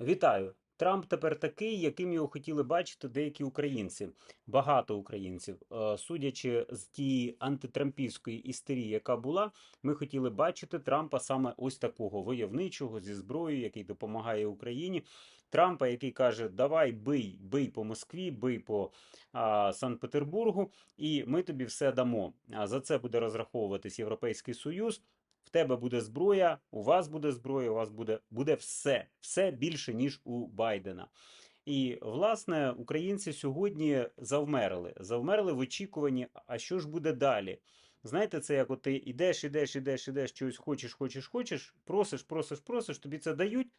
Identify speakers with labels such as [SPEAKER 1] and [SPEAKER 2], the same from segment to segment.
[SPEAKER 1] Вітаю! Трамп тепер такий, яким його хотіли бачити деякі українці, багато українців. Е, Судячи з тієї антитрампівської істерії, яка була, ми хотіли бачити Трампа саме ось такого войовничого зі зброєю, який допомагає Україні. Трампа, який каже: Давай бий, бий по Москві, бий по Санкт-Петербургу, і ми тобі все дамо. А за це буде розраховуватись Європейський Союз. В тебе буде зброя, у вас буде зброя, у вас буде, буде все, все більше, ніж у Байдена. І, власне, українці сьогодні завмерли. Завмерли в очікуванні, а що ж буде далі? Знаєте, це як от ти йдеш, ідеш, ідеш, ідеш, чогось хочеш, хочеш, хочеш, просиш, просиш, просиш, тобі це дають,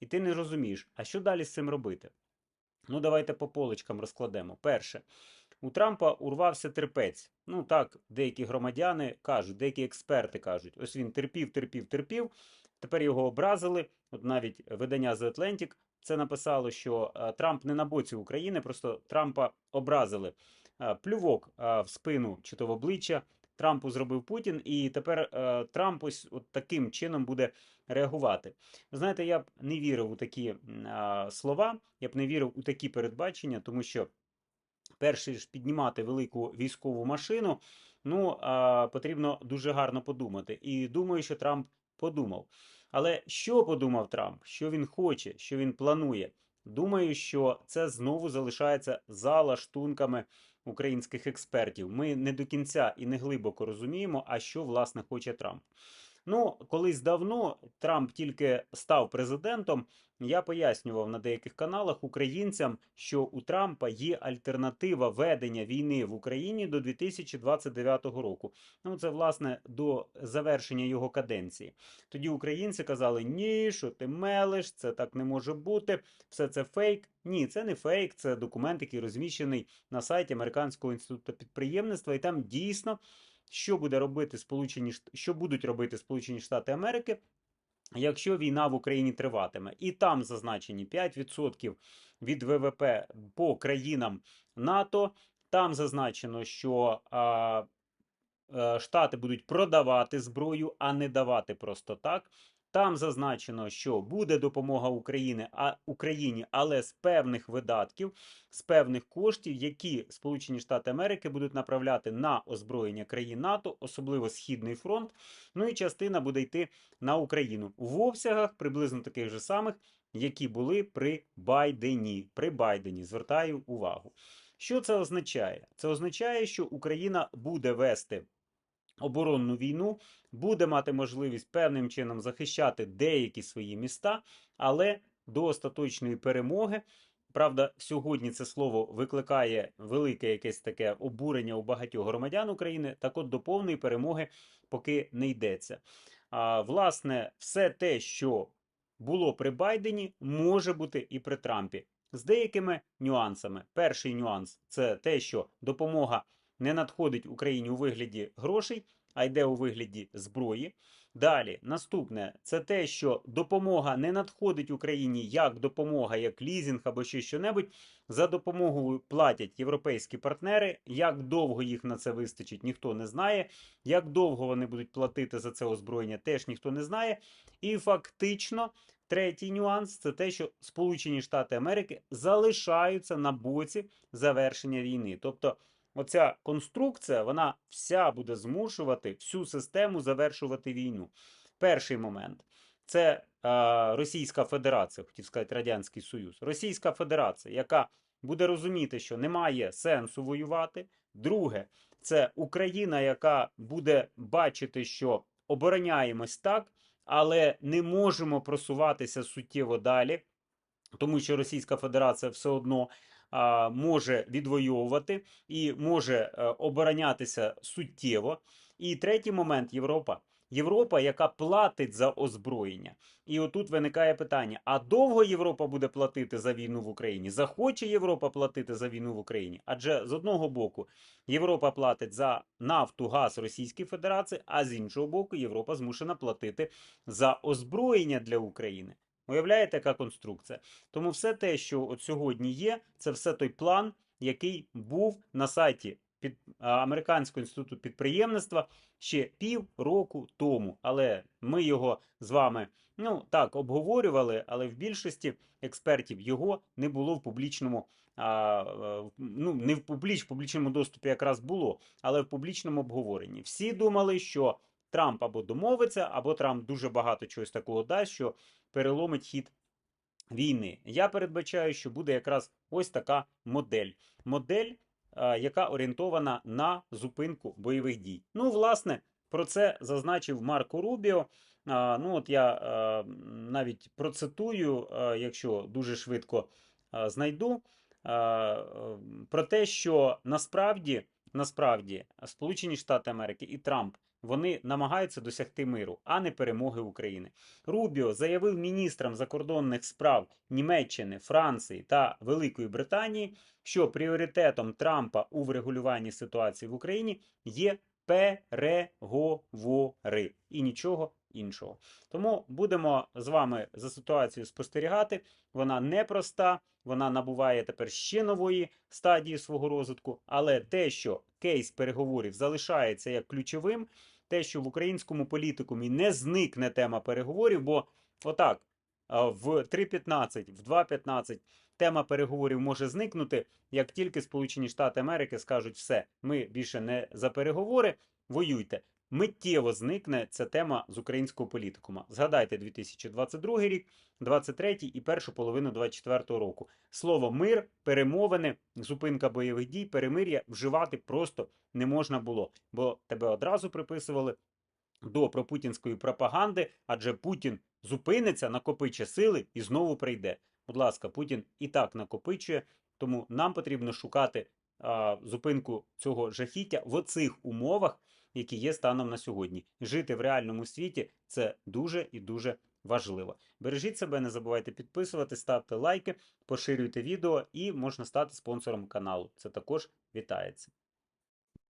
[SPEAKER 1] і ти не розумієш, а що далі з цим робити? Ну, давайте по полочкам розкладемо. Перше, у Трампа урвався терпець. Ну так, деякі громадяни кажуть, деякі експерти кажуть, ось він терпів, терпів, терпів. Тепер його образили. От навіть видання The Atlantic це написало, що е, Трамп не на боці України, просто Трампа образили. Е, Плювок е, в спину чи то в обличчя. Трампу зробив Путін, і тепер Трамп ось от таким чином буде реагувати. Знаєте, я б не вірив у такі слова, я б не вірив у такі передбачення, тому що перше ж піднімати велику військову машину, ну потрібно дуже гарно подумати. І думаю, що Трамп подумав. Але що подумав Трамп? Що він хоче, що він планує? Думаю, що це знову залишається за лаштунками українських експертів. Ми не до кінця і не глибоко розуміємо, а що власне хоче Трамп. Ну, колись давно Трамп тільки став президентом. Я пояснював на деяких каналах українцям, що у Трампа є альтернатива ведення війни в Україні до 2029 року. Ну, це власне до завершення його каденції. Тоді українці казали: ні, що ти мелиш, це так не може бути, все це фейк. Ні, це не фейк, це документ, який розміщений на сайті Американського інституту підприємництва, і там дійсно що буде робити Сполучені що будуть робити Сполучені Штати Америки, якщо війна в Україні триватиме. І там зазначені 5% від ВВП по країнам НАТО. Там зазначено, що а, а, Штати будуть продавати зброю, а не давати просто так. Там зазначено, що буде допомога України, а Україні, але з певних видатків, з певних коштів, які Сполучені Штати Америки будуть направляти на озброєння країн НАТО, особливо Східний фронт. Ну і частина буде йти на Україну в обсягах приблизно таких же самих, які були при Байдені. При Байдені звертаю увагу. Що це означає? Це означає, що Україна буде вести оборонну війну, буде мати можливість певним чином захищати деякі свої міста, але до остаточної перемоги. Правда, сьогодні це слово викликає велике якесь таке обурення у багатьох громадян України. Так от до повної перемоги поки не йдеться. А, власне, все те, що було при Байдені, може бути і при Трампі з деякими нюансами. Перший нюанс це те, що допомога не надходить Україні у вигляді грошей, а йде у вигляді зброї. Далі, наступне це те, що допомога не надходить Україні як допомога, як лізінг або ще що-небудь. За допомогою платять європейські партнери. Як довго їх на це вистачить, ніхто не знає. Як довго вони будуть платити за це озброєння, теж ніхто не знає. І фактично, третій нюанс це те, що Сполучені Штати Америки залишаються на боці завершення війни. Тобто, оця конструкція, вона вся буде змушувати всю систему завершувати війну. Перший момент це е, Російська Федерація, хотів сказати Радянський Союз. Російська Федерація, яка буде розуміти, що немає сенсу воювати. Друге, це Україна, яка буде бачити, що обороняємось так, але не можемо просуватися суттєво далі, тому що Російська Федерація все одно може відвоювати і може е, оборонятися суттєво. І третій момент Європа. Європа, яка платить за озброєння. І отут виникає питання: а довго Європа буде платити за війну в Україні? Захоче Європа платити за війну в Україні? Адже з одного боку Європа платить за нафту, газ Російської Федерації, а з іншого боку, Європа змушена платити за озброєння для України. Уявляєте, яка конструкція? Тому все те, що от сьогодні є, це все той план, який був на сайті під Американського інституту підприємництва ще пів року тому. Але ми його з вами Ну так, обговорювали, але в більшості експертів його не було в публічному. А, е, ну, не в публіч, в публічному доступі якраз було, але в публічному обговоренні. Всі думали, що Трамп або домовиться, або Трамп дуже багато чогось такого дасть, що переломить хід війни. Я передбачаю, що буде якраз ось така модель. Модель, яка орієнтована на зупинку бойових дій. Ну, власне, про це зазначив Марко Рубіо. Ну, от я навіть процитую, якщо дуже швидко знайду, про те, що насправді, насправді Сполучені Штати Америки і Трамп вони намагаються досягти миру, а не перемоги України. Рубіо заявив міністрам закордонних справ Німеччини, Франції та Великої Британії, що пріоритетом Трампа у врегулюванні ситуації в Україні є переговори і нічого іншого. Тому будемо з вами за ситуацією спостерігати. Вона непроста, вона набуває тепер ще нової стадії свого розвитку. Але те, що кейс переговорів залишається як ключовим, те, що в українському політикумі не зникне тема переговорів, бо отак в 3.15, в 2.15 тема переговорів може зникнути, як тільки Сполучені Штати Америки скажуть, все, ми більше не за переговори, воюйте. Миттєво зникне ця тема з українського політикума. Згадайте 2022 рік, 23 і першу половину 24 року. Слово мир, перемовини, зупинка бойових дій, перемир'я вживати просто не можна було, бо тебе одразу приписували до пропутінської пропаганди, адже Путін зупиниться, накопиче сили і знову прийде. Будь ласка, Путін і так накопичує, тому нам потрібно шукати а, зупинку цього жахіття в оцих умовах, які є станом на сьогодні. Жити в реальному світі це дуже і дуже важливо. Бережіть себе, не забувайте підписувати, ставте лайки, поширюйте відео і можна стати спонсором каналу. Це також вітається.